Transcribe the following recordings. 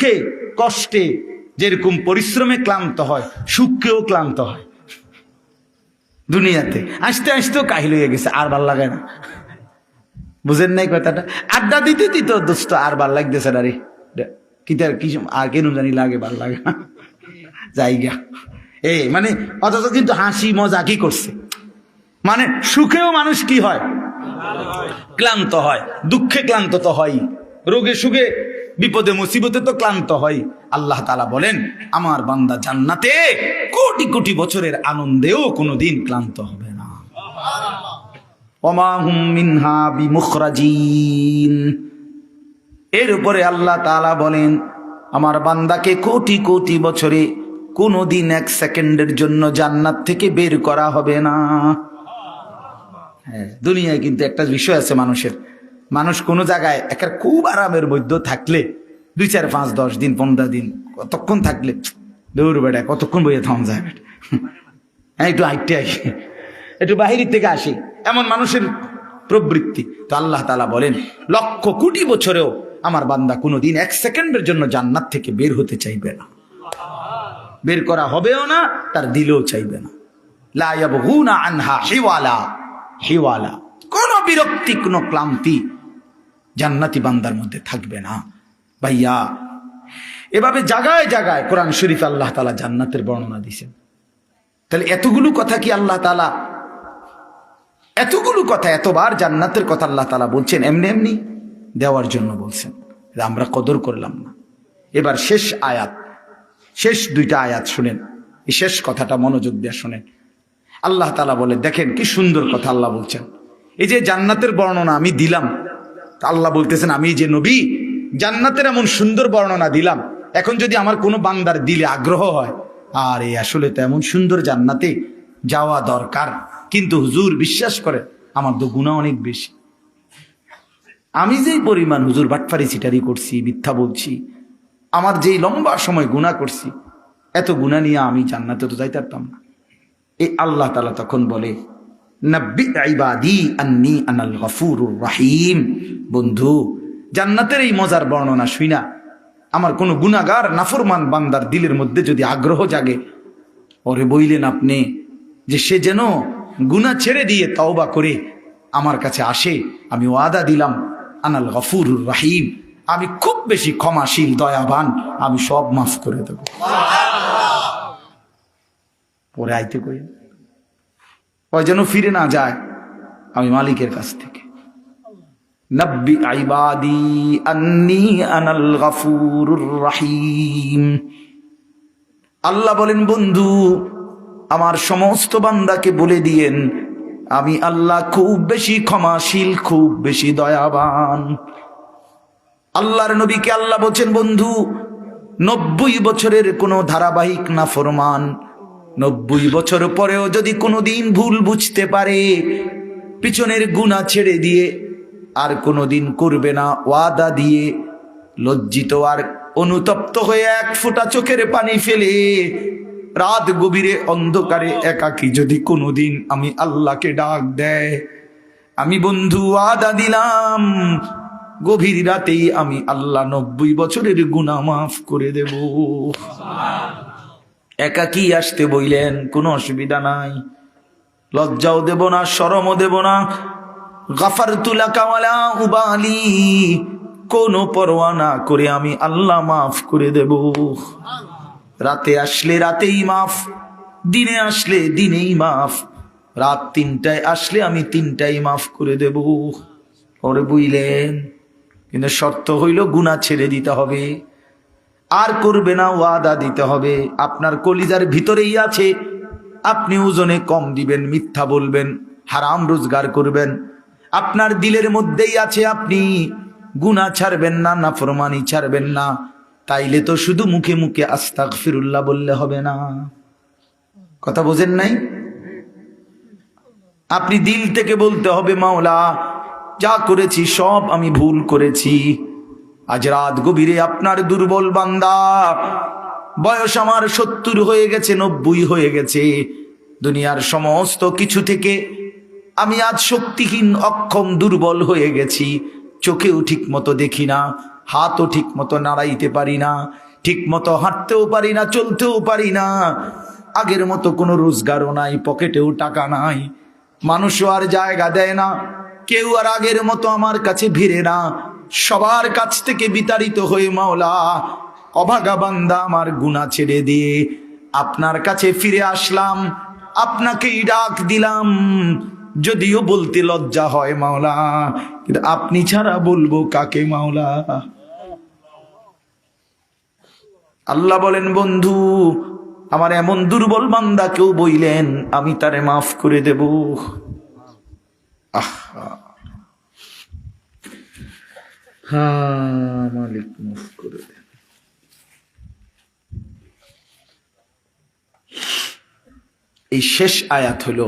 দুঃখে কষ্টে যেরকম পরিশ্রমে ক্লান্ত হয় সুখকেও ক্লান্ত হয়। দুনিয়াতে। আসতে আসতেও কাহিল হয়ে গেছে, আর ভালো লাগে না। বুঝেন নাই কথাটা? আড্ডা দিতে দিত দোস্ত আর ভালো লাগতেছে না রে। কি তার কি আর কেন জানি লাগে, ভালো লাগে না। জায়গা। এ মানে অথচ কিন্তু হাসি, মজা কি করছে? মানে সুখেও মানুষ কি হয়? ক্লান্ত হয়। দুঃখে ক্লান্ত তো হয় রোগে সুখে বিপদে, মুসিবতে তো ক্লান্ত হয়। আল্লাহ তালা বলেন, আমার বান্দা জান্নাতে কোটি কোটি বছরের আনন্দেও কোনোদিন ক্লান্ত হবে না। এর উপরে আল্লাহ তালা বলেন, আমার বান্দাকে কোটি কোটি বছরে কোনোদিন এক সেকেন্ডের জন্য জান্নাত থেকে বের করা হবে না। হ্যাঁ দুনিয়ায় কিন্তু একটা বিষয় আছে মানুষের মানুষ কোনো জায়গায় একটা খুব আরামের মধ্যে থাকলে, দুই চার, পাঁচ, দশ দিন, পনেরো দিন, কতক্ষণ থাকলে, দৌড় বেড়ায়, কতক্ষণ বইয়ে থাম যায়? হ্যাঁ একটু আইটে আসি, একটু বাহিরের থেকে আসি, এমন মানুষের প্রবৃত্তি। তো আল্লাহ তালা বলেন, লক্ষ কোটি বছরেও আমার বান্দা কোনোদিন এক সেকেন্ডের জন্য জান্নাত থেকে বের হতে চাইবে না। বের করা হবেও না, তার দিলেও চাইবে না। লা ইয়াবগুনা আনহা হিওয়ালা হিওয়ালা। কোন বিরক্তি, কোন ক্লান্তি জান্নাতি বান্দার মধ্যে থাকবে না। ভাইয়া, এভাবে জাগায় জাগায় কোরআন শরীফ আল্লাহ তালা জান্নাতের বর্ণনা দিছেন তাহলে এতগুলো কথা কি আল্লাহ তালা এতগুলো কথা, এতবার জান্নাতের কথা আল্লাহ তালা বলছেন, এমনি এমনি দেওয়ার জন্য বলছেন। আমরা কদর করলাম না। এবার শেষ আয়াত, শেষ দুইটা আয়াত শুনেন। এই শেষ কথাটা মনোযোগ দিয়ে শুনেন। আল্লাহ তালা বলে, দেখেন কি সুন্দর কথা আল্লাহ বলছেন। এই যে জান্নাতের বর্ণনা আমি দিলাম আল্লাহ বলতেছেন, আমি যে নবী, জান্নাতের এমন সুন্দর বর্ণনা দিলাম। এখন যদি আমার কোনো বান্দার দিলে আগ্রহ হয়, আর এই আসলে তো এমন সুন্দর জান্নাতে যাওয়া দরকার। কিন্তু হুজুর বিশ্বাস করে, আমার তো গুণা অনেক বেশি। আমি যেই পরিমাণ হুজুর বাটফারি সিটারি করছি, মিথ্যা বলছি, আমার যেই লম্বা সময় গুণা করছি, এত গুণা নিয়ে আমি জান্নাতে তো যাইতে পারতাম না। এই আল্লাহ তালা তখন বলে, নাব্বি ইবাদি আন্নি আনাল গফুরুর রাহিম। বন্ধু, জান্নাতের এই মজার বর্ণনা শুই না। আমার কোনো গুণাগার নাফরমান বান্দার দিলের মধ্যে যদি আগ্রহ জাগে, ওরে বইলেন আপনি যে সে যেন গুণা ছেড়ে দিয়ে তওবা করে আমার কাছে আসে, আমি ওয়াদা দিলাম, আনাল গফুরুর রাহিম, আমি খুব বেশি ক্ষমাশীল, দয়াবান, আমি সব মাফ করে দেব। পরে আইতে কই? ওই যেন ফিরে না যায়, আমি মালিকের কাছ থেকে। নব্বি আইবাদি আন্নি আনাল রাহিম। আল্লাহ বলেন, বন্ধু, আমার সমস্ত বান্দাকে বলে দিয়েন, আমি আল্লাহ খুব বেশি ক্ষমাশীল, খুব বেশি দয়াবান। আল্লাহর নবীকে আল্লাহ বলছেন, বন্ধু, নব্বই বছরের কোনো ধারাবাহিক না ফরমান নব্বই বছর পরেও যদি কোনো দিন ভুল বুঝতে পারে, পিছনের গুণা ছেড়ে দিয়ে আর কোনো দিন করবে না ওয়াদা দিয়ে লজ্জিত আর অনুতপ্ত হয়ে এক ফোঁটা চোখের পানি ফেলে। রাত গভীরে অন্ধকারে একাকি যদি কোনোদিন আমি আল্লাহকে ডাক দেয়, আমি বন্ধু আদা দিলাম, গভীর রাতেই আমি আল্লাহ নব্বই বছরের গুণা মাফ করে দেব। একাকি আসতে বইলেন, কোনো অসুবিধা নাই। লজ্জাও দেব না সরমও দেব না। গাফার তুলা কাওয়ালা উবালি। কোনো পরোয়া না করে আমি আল্লাহ মাফ করে দেব। রাতে আসলে রাতেই মাফ, দিনে আসলে দিনেই মাফ। রাত তিনটায় আসলে আমি তিনটাই মাফ করে দেব। ওরে বুঝলেন কিন্তু শর্ত হইল গুণা ছেড়ে দিতে হবে। আর করবে না, ওয়াদা দিতে হবে। আপনার কলিজার ভিতরেই আছে। আপনি ওজনে কম দিবেন, মিথ্যা বলবেন, হারাম রোজগার করবেন। আপনার দিলের মধ্যেই আছে আপনি। গুণা ছাড়বেন না না ফরমানি ছাড়বেন না। তাইলে তো শুধু মুখে মুখে আস্তাক ফিরুল্লাহ বললে হবে না। কথা বোঝেন নাই? আপনি দিল থেকে বলতে হবে, মাওলা, যা করেছি সব আমি ভুল করেছি। আজ রাত গভীরে আপনার দুর্বল বান্দা, বয়স আমার সত্তর হয়ে গেছে, নব্বই হয়ে গেছে। দুনিয়ার সমস্ত কিছু থেকে আমি আজ শক্তিহীন অক্ষম দুর্বল হয়ে গেছি। চোখেও ঠিক মতো দেখি না, হাতও ঠিক মতো নাড়াইতে পারি না ঠিক মতো হাঁটতেও পারি না, চলতেও পারি না। আগের মতো কোনো রোজগারও নাই, পকেটেও টাকা নাই। মানুষও আর জায়গা দেয় না, কেউ আর আগের মতো আমার কাছে ভিড়ে না। সবার কাছ থেকে বিতাড়িত হয়ে মাওলা, অভাগা বান্দা আমার গুণা ছেড়ে দিয়ে আপনার কাছে ফিরে আসলাম, আপনাকেই ডাক দিলাম। যদিও বলতে লজ্জা হয় মাওলা, কিন্তু আপনি ছাড়া বলব কাকে মাওলা? আল্লাহ বলেন, বন্ধু, আমার এমন দুর্বল বান্দা কেউ বইলেন, আমি তারে মাফ করে দেব। হ্যাঁ মালিক মাফ করে এই শেষ আয়াত হলো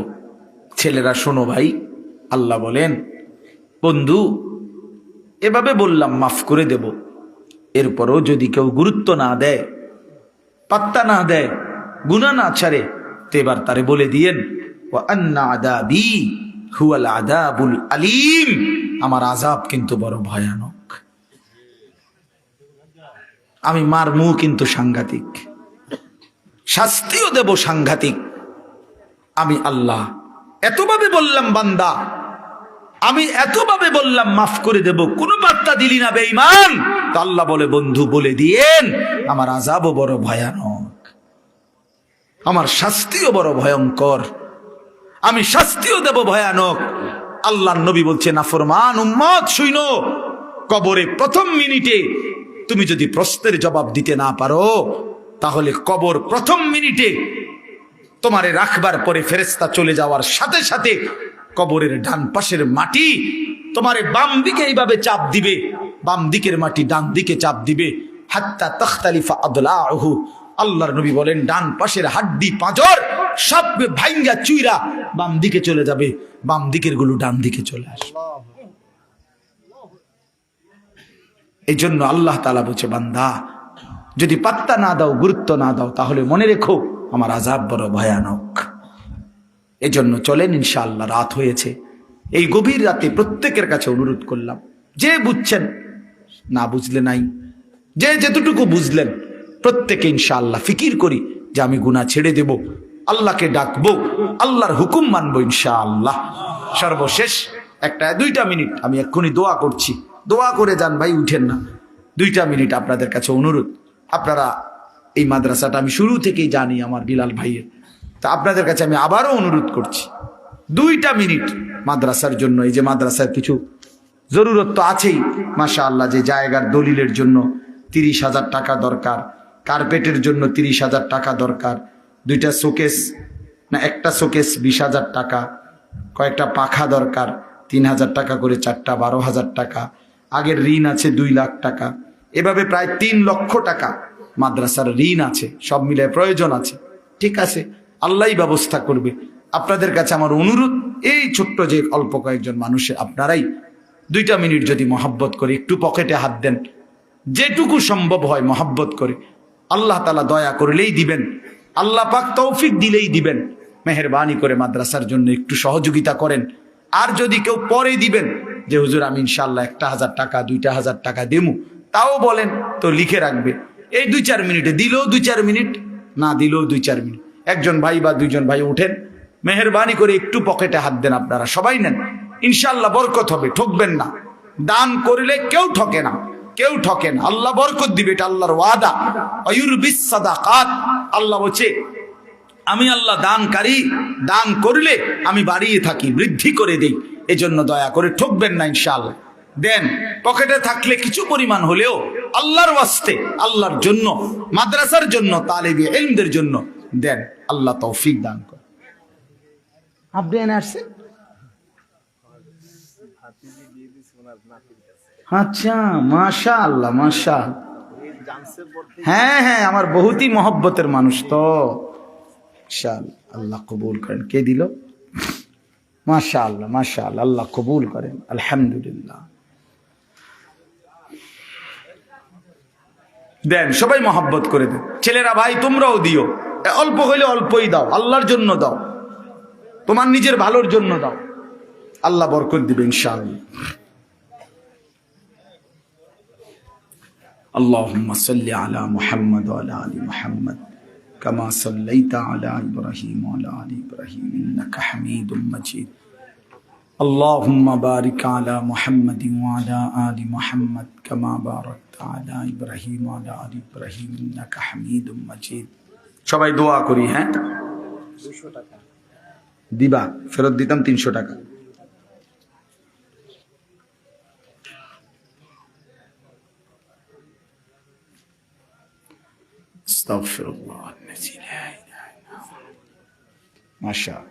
ছেলেরা, শোনো ভাই, আল্লাহ বলেন, বন্ধু, এভাবে বললাম, মাফ করে দেব। এরপরও যদি কেউ গুরুত্ব না দেয়, পাত্তা না দেয় গুণা না ছাড়ে, তো এবার তারে বলে দিয়েন ও আদাবি হুয়াল আদাবুল আলিম। আমার আজাব কিন্তু বড় ভয়ানক। আমি মার মুখ কিন্তু সাংঘাতিক। শাস্তিও দেব সাংঘাতিক। আমি আল্লাহ এতভাবে বললাম, বান্দা। আমি এতভাবে বললাম, মাফ করে দেব। কোনো বার্তা দিলি না, বেঈমান। তো আল্লাহ বলে, বন্ধু, বলে দিয়েন, আমার আজাবও বড় ভয়ানক। আমার শাস্তিও বড় ভয়ঙ্কর। আমি শাস্তিও দেব ভয়ানক। আল্লাহ নবী বলছে নাফরমান উম্মত, শুইন। কবরে প্রথম মিনিটে তুমি যদি প্রশ্নের জবাব দিতে না পারো, তাহলে কবর প্রথম মিনিটে তোমারে রাখবার পরে ফেরেস্তা চলে যাওয়ার সাথে সাথে কবরের ডান পাশের মাটি তোমারে বাম দিকে এইভাবে চাপ দিবে, বাম দিকের মাটি ডান দিকে চাপ দিবে। হাত্তা তখতালিফা আদলাহু আল্লাহর নবী বলেন, ডান পাশের হাড্ডি পাঁজর সব ভাইঙ্গা চুইরা বাম দিকে চলে যাবে, বাম দিকেরগুলো ডান দিকে চলে আসবে। এই জন্য আল্লাহ তালা বলছে, বান্দা, যদি পাত্তা না দাও, গুরুত্ব না দাও, তাহলে মনে রেখো আমার আজাব বড় ভয়ানক। এজন্য চলেন ইনশাআল্লাহ, রাত হয়েছে। এই গভীর রাতে প্রত্যেকের কাছে অনুরোধ করলাম, যে বুঝছেন, না বুঝলে নাই, যে যেতটুকু বুঝলেন, প্রত্যেকে ইনশাআল্লাহ ফিকির করি যে আমি গুণা ছেড়ে দেব, আল্লাহকে ডাকবো, আল্লাহর হুকুম মানবো ইনশাআল্লাহ। সর্বশেষ একটা, দুইটা মিনিট আমি এক্ষুনি দোয়া করছি। দোয়া করে যান ভাই, উঠেন না। দুইটা মিনিট আপনাদের কাছে অনুরোধ। আপনারা এই মাদ্রাসাটা আমি শুরু থেকেই জানি আমার বিলাল ভাইয়ের। তা আপনাদের কাছে আমি আবারও অনুরোধ করছি, দুইটা মিনিট মাদ্রাসার জন্য, এই যে মাদ্রাসার কিছু জরুরত তো আছেই মাশা আল্লাহ যে জায়গার দলিলের জন্য তিরিশ হাজার টাকা দরকার, কার্পেটের জন্য তিরিশ হাজার টাকা দরকার, দুইটা শোকেস, না একটা শোকেস বিশ হাজার টাকা, কয়েকটা পাখা দরকার, তিন হাজার টাকা করে চারটা, বারো হাজার টাকা, আগের ঋণ আছে দুই লাখ টাকা, এভাবে প্রায় তিন লক্ষ টাকা মাদ্রাসার ঋণ আছে, সব মিলে প্রয়োজন আছে। ঠিক আছে, আল্লাহই ব্যবস্থা করবে। আপনাদের কাছে আমার অনুরোধ, এই ছোট্ট যে অল্প কয়েকজন মানুষের আপনারাই দুইটা মিনিট যদি মহাব্বত করে, একটু পকেটে হাত দেন। যেটুকু সম্ভব হয় মহাব্বত করে। আল্লাহ তালা দয়া করলেই দিবেন। আল্লাহ পাক তৌফিক দিলেই দিবেন। মেহরবানি করে মাদ্রাসার জন্য একটু সহযোগিতা করেন। আর যদি কেউ পরে দিবেন, যে হুজুর আমি ইনশাল্লাহ একটা হাজার টাকা, দুইটা হাজার টাকা দেমু তাও বলেন, তো লিখে রাখবে। এই দুই চার মিনিটে দিলেও দুই চার মিনিট, না দিলেও দুই চার মিনিট। একজন ভাই বা দুইজন ভাই উঠেন মেহরবানি করে একটু পকেটে হাত দেন আপনারা, সবাই নেন। ইনশাল্লাহ বরকত হবে, ঠকবেন না। দান করলে কেউ ঠকে না, কেউ ঠকে না। আল্লাহ বরকত দিবে, এটা আল্লাহর ওয়াদা। অয়ুরবিস সাদাকাত, আল্লাহ বলছে, আমি আল্লাহ দানকারী, দান করলে আমি বাড়িয়ে থাকি, বৃদ্ধি করে দিই। এজন্য দয়া করে ঠকবেন না ইনশাআল্লাহ। দেন, পকেটে থাকলে কিছু পরিমাণ হলেও আল্লাহর ওয়াস্তে, আল্লাহর জন্য, মাদ্রাসার জন্য, তালেবি এলমদের জন্য, দেন আল্লাহ তৌফিক দান আপনি এনে আসছেন? আচ্ছা মাশা আল্লাহ মাশা হ্যাঁ হ্যাঁ আমার বহুতই মহব্বতের মানুষ তো। আল্লাহ কবুল করেন। কে দিল? মাশা আল্লাহ মাশা আল্লাহ আল্লাহ কবুল করেন। আলহামদুলিল্লাহ। দেন সবাই মহাব্বত করে দেন ছেলেরা ভাই তোমরাও দিও এ অল্প হইলে অল্পই দাও আল্লাহর জন্য দাও তোমার নিজের ভালোর জন্য দাও আল্লাহ বরকত দিবে ইনশাআল্লাহ اللهم صل على محمد وعلى ال محمد كما صليت على ابراهيم وعلى ال ابراهيم انك حميد مجيد اللهم بارك على محمد وعلى ال محمد كما باركت على ابراهيم وعلى ال ابراهيم انك حميد مجيد সবাই দোয়া করি হ্যাঁ দিবা ফেরত দিতাম তিনশো টাকা استغفر الله الذي لا اله الا هو ما شاء الله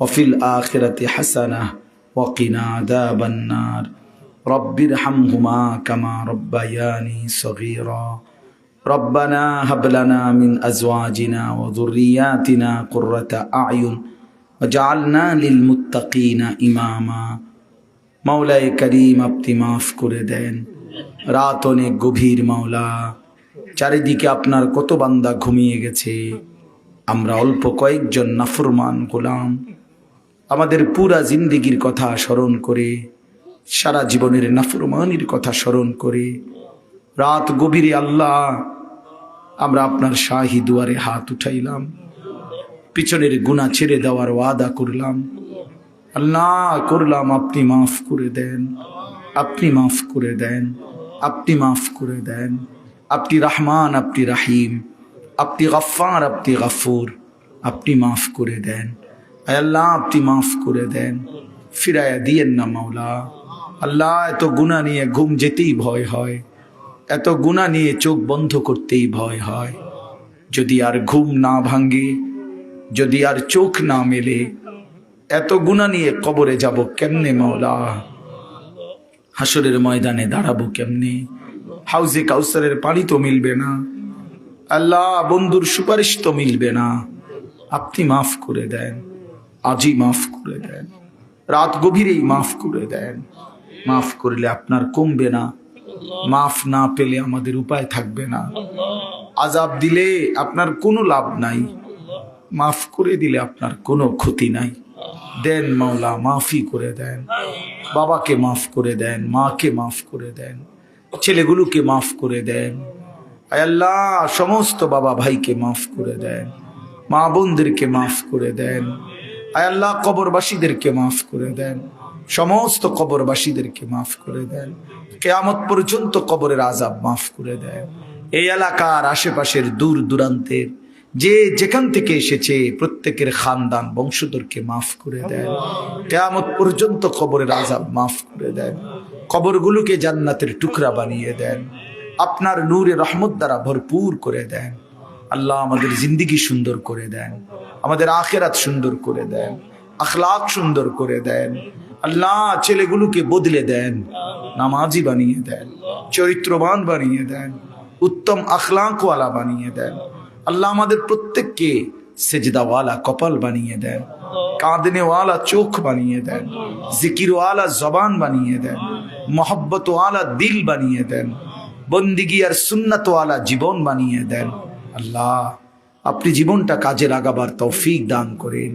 وفي الآخرة حسنة وقنا عذاب النار رب ارحمهما كما ربياني صغيرا ربنا هب لنا من أزواجنا وذرياتنا قرة أعين وجعلنا للمتقين إماما মাওলায় করিম আপনি মাফ করে দেন রাত অনেক গভীর মাওলা চারিদিকে আপনার কত বান্দা ঘুমিয়ে গেছে আমরা অল্প কয়েকজন নাফরমান গোলাম আমাদের পুরা জিন্দিগির কথা স্মরণ করে, সারা জীবনের নাফরমানির কথা স্মরণ করে, রাত গভীরে আল্লাহ, আমরা আপনার শাহি দুয়ারে হাত উঠাইলাম, পিছনের গুণা ছেড়ে দেওয়ার ওয়াদা করলাম। আল্লাহ, করলাম, আপনি মাফ করে দেন, আপনি মাফ করে দেন, আপনি মাফ করে দেন। আপনি রহমান, আপনি রাহিম, আপনি গফার আপনি গফুর আপনি মাফ করে দেন। আল্লাহ, আপনি মাফ করে দেন। ফিরায়া দিয়েন না মাওলা। আল্লাহ, এত গুণা নিয়ে ঘুম যেতেই ভয় হয়। এত গুণা নিয়ে চোখ বন্ধ করতেই ভয় হয়। যদি আর ঘুম না ভাঙ্গে যদি আর চোখ না মেলে, এত গুণা নিয়ে কবরে যাব কেমনে মাওলা? হাসরের ময়দানে দাঁড়াবো কেমনে? হাউজে কাউসারের পানি তো মিলবে না। আল্লাহ, বন্ধুর সুপারিশ তো মিলবে না। আপনি মাফ করে দেন। আজই মাফ করে দেন। রাত গভীরেই মাফ করে দেন। মাফ করলে আপনার কমবে না। মাফ না পেলে আমাদের উপায় থাকবে না। আজাব দিলে আপনার কোনো লাভ নাই। মাফ করে দিলে আপনার কোনো ক্ষতি নাই। দেন মাওলা মাফি করে দেন। বাবাকে মাফ করে দেন, মাকে মাফ করে দেন। ছেলেগুলোকে মাফ করে দেন। আল্লাহ, সমস্ত বাবা ভাইকে মাফ করে দেন। মা বোনদেরকে মাফ করে দেন। আল্লাহ, কবরবাসীদেরকে মাফ করে দেন। সমস্ত কবরবাসীদেরকে মাফ করে দেন। কেয়ামত পর্যন্ত কবরের আজাব মাফ করে দেন। এই এলাকার আশেপাশের দূর দূরান্তের যে যেখান থেকে এসেছে, প্রত্যেকের খানদান বংশধরকে মাফ করে দেন। কেয়ামত পর্যন্ত কবরের আজাব মাফ করে দেন। কবরগুলোকে জান্নাতের টুকরা বানিয়ে দেন। আপনার নূরে রহমত দ্বারা ভরপুর করে দেন। আল্লাহ আমাদের জিন্দিগি সুন্দর করে দেন। আমাদের আখেরাত সুন্দর করে দেন, আখলাক সুন্দর করে দেন, আল্লাহ ছেলেগুলোকে বদলে দেন, নামাজি বানিয়ে দেন, চরিত্রবান বানিয়ে দেন, উত্তম আখলাকওয়ালা বানিয়ে দেন, আল্লাহ আমাদের প্রত্যেককে সেজদাওয়ালা কপাল বানিয়ে দেন, কাঁদনেওয়ালা চোখ বানিয়ে দেন, জিকিরওয়ালা জবান বানিয়ে দেন, মোহব্বতওয়ালা দিল বানিয়ে দেন, বন্দিগি আর সুন্নতওয়ালা জীবন বানিয়ে দেন, আল্লাহ আপনি জীবনটা কাজে লাগাবার তৌফিক দান করেন।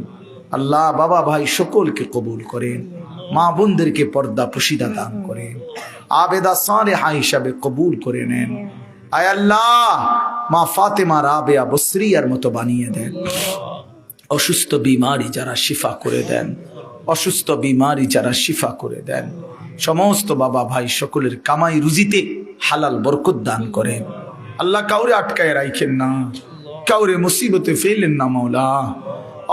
আল্লাহ বাবা ভাই সকলকে কবুল করেন। মা বোনদেরকে পর্দা পুশিদা দান করেন। আবেদা সালেহা হিসাবে কবুল করে নেন। আয় আল্লাহ, মা ফাতেমা রাবেয়া বসরিয়ার মতো বানিয়ে দেন। অসুস্থ বিমারি যারা শিফা করে দেন। অসুস্থ বিমারি যারা শিফা করে দেন। সমস্ত বাবা ভাই সকলের কামাই রুজিতে হালাল বরকত দান করেন। আল্লাহ কাউরে আটকায় রাখেন না। কাউরে মুসিবতে ফেলেন না মাওলা।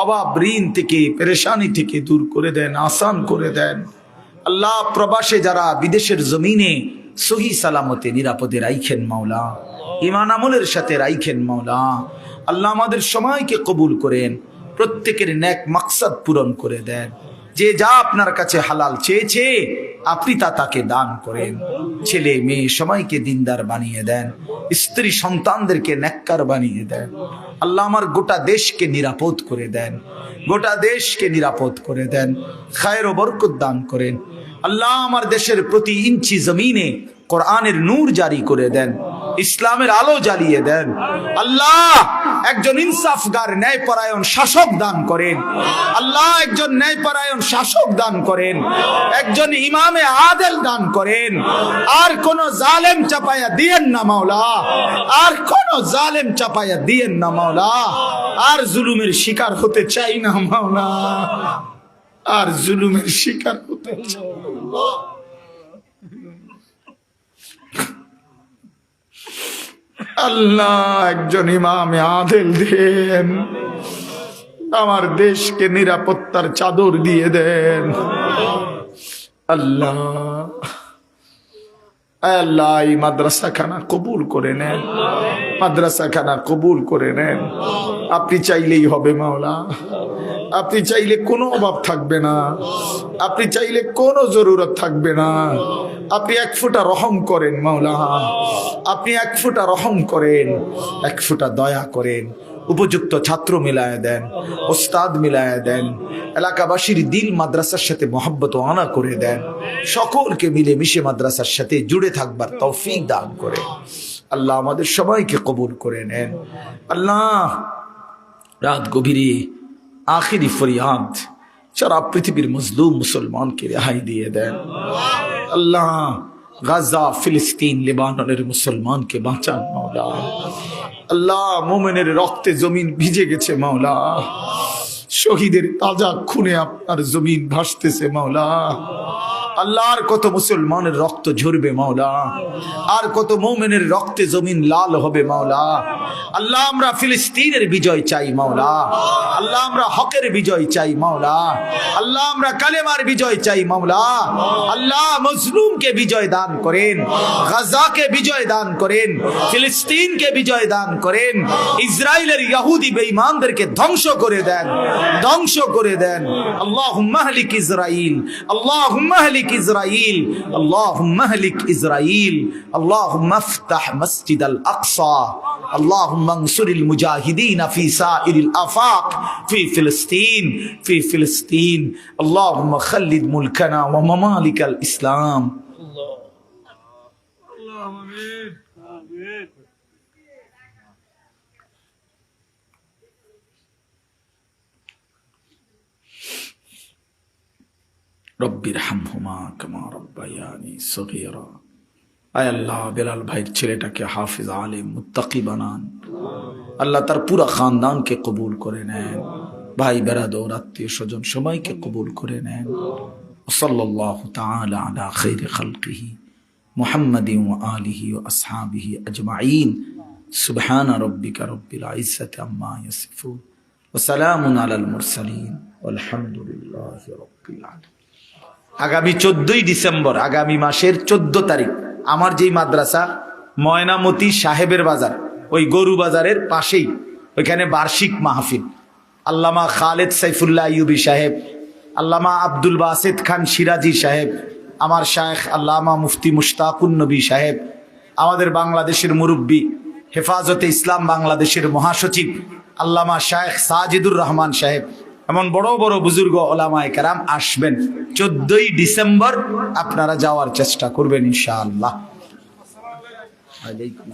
অভাব ঋণ থেকে, পেরেশানি থেকে দূর করে দেন, আসান করে দেন। আল্লাহ প্রবাসে যারা বিদেশের জমিনে সহি সালামতে নিরাপদে রাইখেন মাওলা ইমান আমলের সাথে রাইখেন মাওলা। আল্লাহ আমাদের সময়কে কবুল করেন, প্রত্যেকের ন্যাক মাকসাদ পূরণ করে দেন। যে যা আপনার কাছে হালাল চেয়েছে, আপনি তা তাকে দান করেন। ছেলে, মেয়ে সবাইকে দিনদার বানিয়ে দেন, স্ত্রী সন্তানদেরকে ন্যাক্কার বানিয়ে দেন। আল্লাহ আমার গোটা দেশকে নিরাপদ করে দেন, গোটা দেশকে নিরাপদ করে দেন, খায়ের ও বরকত দান করেন। আল্লাহ আমার দেশের প্রতি ইঞ্চি জমিনে কোরআনের নূর জারি করে দেন, ইসলামের আলো জ্বালিয়ে দেন। আল্লাহ একজন ইনসাফগার ন্যায়পরায়ণ শাসক দান করেন। আল্লাহ একজন ন্যায়পরায়ণ শাসক দান করেন। একজন ইমামে আদেল দান করেন। আর কোন জালেম চাপায়া দিয়েন না মাওলা। আর কোন জালেম চাপায়া দিয়েন না মাওলা। আর জুলুমের শিকার হতে চাই না মাওলা। আর জুলুমের শিকার হতে চাই আল্লাহ একজন ইমামে আদেল দেন। আমার দেশকে নিরাপত্তার চাদর দিয়ে দেন। আল্লাহ আল্লাহ, এই মাদ্রাসা খানা কবুল করে নেন। মাদ্রাসা খানা কবুল করে নেন। আপনি চাইলেই হবে মাওলা। আপনি চাইলে কোনো অভাব থাকবে না। আপনি চাইলে কোনো জরুরত থাকবে না। আপনি এক ফুটা রহম করেন মাওলা আপনি এক ফুটা রহম করেন, এক ফুটা দয়া করেন। উপযুক্ত ছাত্র মিলায় দেন, ওস্তাদ মিলায় দেন, এলাকাবাসীর দিল মাদ্রাসার সাথে মহব্বত আনা করে দেন। সকলকে মিলে মিশে মাদ্রাসার সাথে জুড়ে থাকবার তৌফিক দান করে আল্লাহ আমাদের সবাইকে কবুল করে নেন। আল্লাহ, রাত গভীরে আখিরি ফরিয়াদ, সারা পৃথিবীর মজলুম মুসলমানকে রেহাই দিয়ে দেন। আল্লাহ, গাজা, ফিলিস্তিন, লেবাননের মুসলমানকে বাঁচান, মাওলা। আল্লাহ, মোমেনের রক্তে জমিন ভিজে গেছে, মাওলা। শহীদের তাজা খুনে আপনার জমিন ভাসতেছে, মাওলা। আল্লাহর কত মুসলমানের রক্ত ঝরবে মাওলা, আর কত মৌমেনের রক্তে জমিন লাল হবে মাওলা। আল্লাহ আমরা ফিলিস্তিনের বিজয় চাই মাওলা, আল্লাহ আমরা হকের বিজয় চাই মাওলা, আল্লাহ আমরা কালেমার বিজয় চাই মাওলা। আল্লাহ মজলুমকে বিজয় দান করেন, গাজাকে বিজয় দান করেন, ফিলিস্তিনকে বিজয় দান করেন ইসরায়েলের ইহুদি বেঈমানদেরকে ধ্বংস করে দেন, ধ্বংস করে দেন। আল্লাহুম্মা হালিক ইসরাইল, আল্লাহুম্মা হালিক اهلك إسرائيل اللهم اهلك إسرائيل اللهم افتح مسجد الأقصى. اللهم انصر المجاهدين في سائر الآفاق في فلسطين في فلسطين. اللهم خلد ملكنا وممالك الإسلام. الله. الله آمين. রব্বির হামহুমা কামা রব্বায়ানি সগীরা। আয় আল্লাহ, বেলাল ভাইয়ের ছেলেটাকে হাফিজ আলিম মুত্তাকি বানান। আল্লাহ তার পুরা খানদানকে কবুল করে নেন। ভাই বেরাদর আত্মীয় স্বজন সবাইকে কবুল করে নেন। সাল্লাল্লাহু তাআলা আলা খাইরি খালকিহি মুহাম্মাদিন ওয়া আলিহি ওয়া আসহাবিহি আজমাইন। সুবহানা রাব্বিকা রব্বিল ইজ্জাতি আম্মা ইয়াসিফুন। ওয়া সালামুন আলাল মুরসালিন। ওয়ালহামদুলিল্লাহি রাব্বিল আলামিন। আগামী চোদ্দই ডিসেম্বর, আগামী মাসের চোদ্দ তারিখ, আমার যেই মাদ্রাসা, ময়নামতি সাহেবের বাজার, ওই গরু বাজারের পাশেই, ওইখানে বার্ষিক মাহফিল। আল্লামা খালেদ সাইফুল্লাহ ইউবি সাহেব, আল্লামা আব্দুল বাসেদ খান সিরাজি সাহেব, আমার শায়েখ আল্লামা মুফতি মুশতাকুন নবী সাহেব, আমাদের বাংলাদেশের মুরব্বী, হেফাজতে ইসলাম বাংলাদেশের মহাসচিব, আল্লামা শায়েখ সাজিদুর রহমান সাহেব এমন বড় বড় বুজুর্গ ওলামায় কারাম আসবেন। চোদ্দই ডিসেম্বর আপনারা যাওয়ার চেষ্টা করবেন ইনশাআল্লাহ। আলাইকুম